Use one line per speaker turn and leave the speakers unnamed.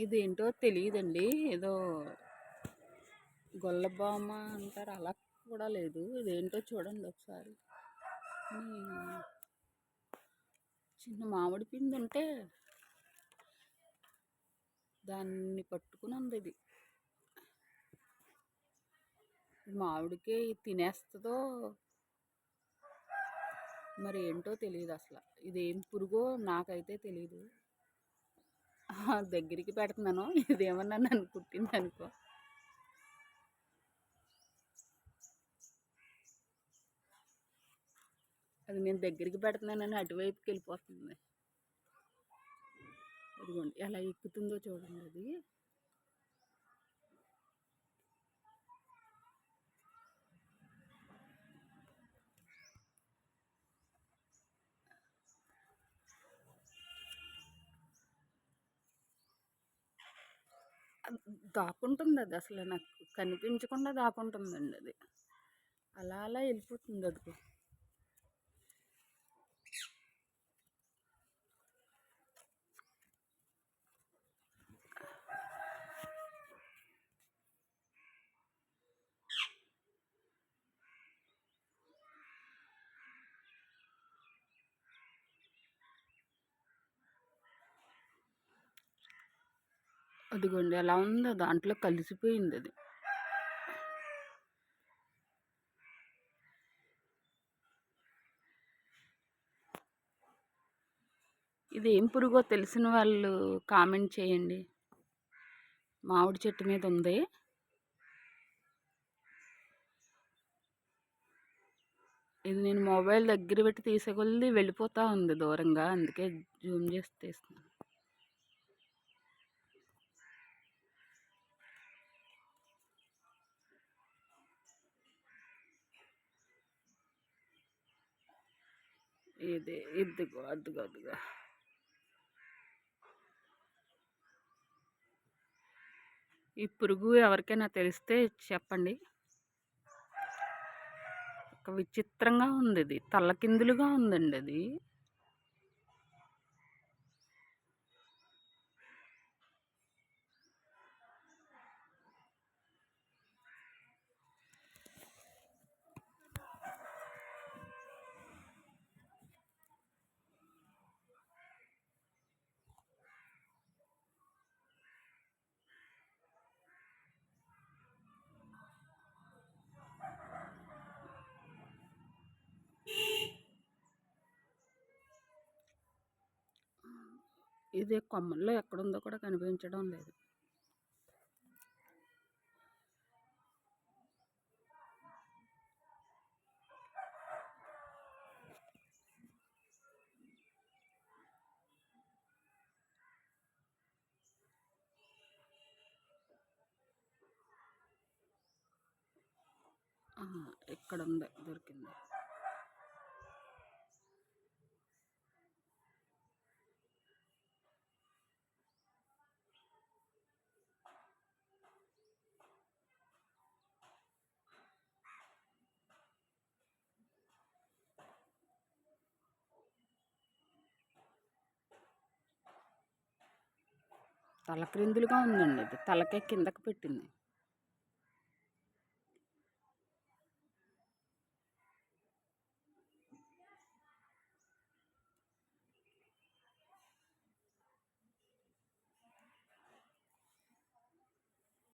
ఇదేంటో తెలియదండి. ఏదో గొల్లబామ అంటారు. అలా కూడా లేదు. ఇదేంటో చూడండి ఒకసారి. చిన్న మామిడి పిండి ఉంటే దాన్ని పట్టుకుని ఉంది ఇది మామిడికే తినేస్తుందో మరి ఏంటో తెలియదు అసలు. ఇదేం పురుగో నాకైతే తెలియదు దగ్గరికి పెడుతున్నాను. ఇదేమన్నా నన్ను కుట్టింది అనుకో. అది నేను దగ్గరికి పెడుతున్నానని అటువైపుకి వెళ్ళిపోతుంది. అదిగోండి ఎలా ఎక్కుతుందో చూడండి అది. దాక్కుంటుంది అది. అసలు నాకు కనిపించకుండా దాక్కుంటుందండి అది. అలా అలా వెళ్ళిపోతుంది అది అదిగోండి ఎలా ఉందో. దాంట్లో కలిసిపోయింది అది. ఇది ఏం పురుగో తెలిసిన వాళ్ళు కామెంట్ చేయండి. మామిడి చెట్టు మీద ఉంది. ఇది నేను మొబైల్ దగ్గర పెట్టి తీసేకొల్ది వెళ్ళిపోతూ ఉంది దూరంగా. అందుకే జూమ్ చేసి తీస్తున్నాను. ఇది ఇద్దుకో అద్దుకో అద్దుకో ఈ పురుగు ఎవరికైనా తెలిస్తే చెప్పండి. ఒక విచిత్రంగా ఉంది ఇది తల్లకిందులుగా ఉందండి అది. ఇది కొమ్మల్లో ఎక్కడుందో కూడా కనిపించడం లేదు. ఇక్కడ ఉంది దొరికింది. తలక్రిందులుగా ఉందండి ఇది తలకే కిందకి పెట్టింది.